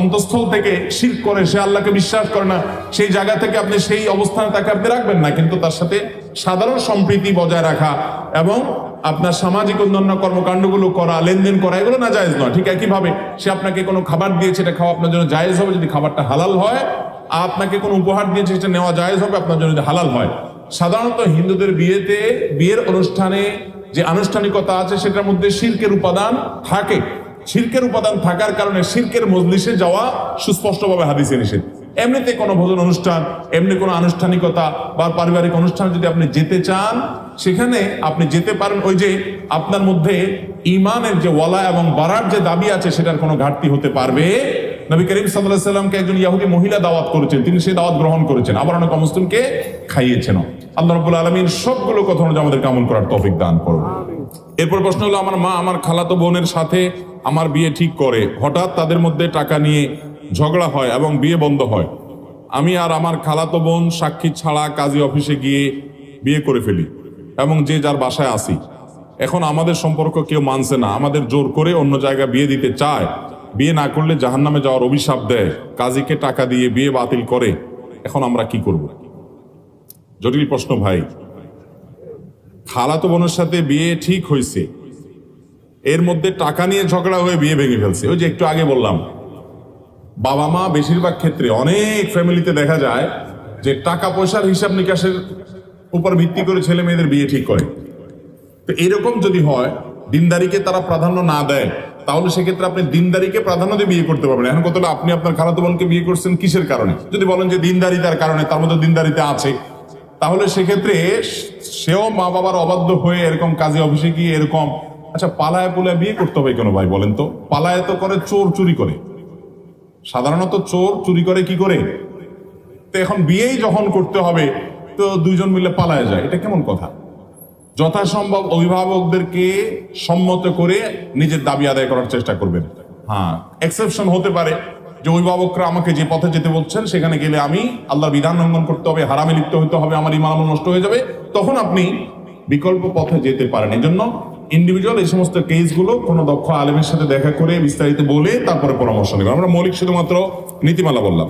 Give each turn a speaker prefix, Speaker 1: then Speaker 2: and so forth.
Speaker 1: অন্তঃস্থল থেকে শির করে, সে আল্লাহকে বিশ্বাস করে না। সেই জায়গা থেকে আপনি সেই অবস্থানে তাকে আপনি রাখবেন না, কিন্তু তার সাথে সাধারণ সম্প্রীতি বজায় রাখা এবং আপনার সামাজিক অন্যান্য কর্মকাণ্ডগুলো করা, লেনদেন করা, এগুলো না জায়েজ নয়। ঠিক একইভাবে সে আপনাকে কোনো খাবার দিয়েছে, এটা খাওয়া আপনার জন্য জায়েজ হবে। যদি খাবারটা হালাল হয়, আপনাকে কোনো উপহার দিয়েছে, সেটা নেওয়া জায়েজ হবে, আপনার জন্য যদি হালাল হয়। সাধারণত হিন্দুদের বিয়েতে, বিয়ের অনুষ্ঠানে যে আনুষ্ঠানিকতা আছে, সেটার মধ্যে শিল্পের উপাদান থাকে। শিল্পের উপাদান থাকার কারণে শিল্পের মজলিসে যাওয়া সুস্পষ্টভাবে হাদিসে নিষেধ। এমনিতে কোনো ভোজন অনুষ্ঠান, এমনি কোনো আনুষ্ঠানিকতা বা পারিবারিক অনুষ্ঠান যদি আপনি যেতে চান, সেখানে আপনি যেতে পারেন ওই যে আপনার মধ্যে ইমানের যে ওয়ালা এবং বাড়ার যে দাবি আছে, সেটার কোনো ঘাটতি হতে পারবে। নবী করিম সাল্লাহ সাল্লামকে একজন ইয়াহুদি মহিলা দাওয়াত করেছেন। তিনি সেই দাওয়াত গ্রহণ করেছেন। আবার অনেক মুসলিমকে খাইয়েছেন আল্লাহ রবুল আলমীর সবগুলো কথা অনুযায়ী আমাদেরকে আমল করার তৌফিক দান করুন। এরপর প্রশ্ন হলো, আমার মা, আমার খালাতো বোনের সাথে আমার বিয়ে ঠিক করে। হঠাৎ তাদের মধ্যে টাকা নিয়ে ঝগড়া হয় এবং বিয়ে বন্ধ হয়। আমি আর আমার খালাতো বোন সাক্ষী ছাড়া কাজী অফিসে গিয়ে বিয়ে করে ফেলি এবং যে যার বাসায় আসি এখন আমাদের সম্পর্ক কেউ মানছে না। আমাদের জোর করে অন্য জায়গায় বিয়ে দিতে চায়। বিয়ে না করলে জাহান্নামে যাওয়ার অভিশাপ দেয়। কাজীকে টাকা দিয়ে বিয়ে বাতিল করে। এখন আমরা কি করব? জটিল প্রশ্ন ভাই। খালাতো বোনের সাথে বিয়ে ঠিক হয়েছে। এর মধ্যে টাকা নিয়ে ঝগড়া হয়ে বিয়ে ভেঙে ফেলছে। ওই যে একটু আগে বললাম। বাবা মা বেশিরভাগ ক্ষেত্রে অনেক ফ্যামিলিতে দেখা যায় যে টাকা পয়সার হিসাব নিকাশের উপর ভিত্তি করে ছেলে মেয়েদের বিয়ে ঠিক করে। তো এরকম যদি হয়, দিনদারিকে তারা প্রাধান্য না দেয়, তাহলে সেক্ষেত্রে আপনি দিনদারিকে প্রাধান্য দিয়ে বিয়ে করতে পারবেন এখন কত হলো আপনি আপনার খালাতো বোনকে বিয়ে করছেন কিসের কারণে? যদি বলেন যে দিনদারিতার কারণে, তার মধ্যে দিনদারিতে আছে, তাহলে সেক্ষেত্রে সেও মা বাবার অবাধ্য হয়ে এরকম কাজে অফিসে গিয়ে এরকম আচ্ছা পালায় পুলায় বিয়ে করতে হবে কেন ভাই বলেন তো? পালায় তো করে, চোর চুরি করে। সাধারণত চোর চুরি করে কি করে? তো এখন বিয়েই যখন করতে হবে, তো দুইজন মিলে পালায় যায়। এটা কেমন কথা? যথাসম্ভব অভিভাবকদেরকে সম্মত করে নিজের দাবি আদায় করার চেষ্টা করবেন। হ্যাঁ এক্সেপশন হতে পারে যে অভিভাবকরা আমাকে যে পথে যেতে বলছেন, সেখানে গেলে আমি আল্লাহর বিধান লঙ্ঘন করতে হবে, হারামে লিপ্ত হতে হবে, আমার ইমান নষ্ট হয়ে যাবে। তখন আপনি বিকল্প পথে যেতে পারেন। এই জন্য ইন্ডিভিজুয়াল এই সমস্ত কেসগুলো কোনো দক্ষ আলেমের সাথে দেখা করে বিস্তারিত বলে তারপরে পরামর্শ নেব। আমরা মৌলিক শুধুমাত্র নীতিমালা বললাম।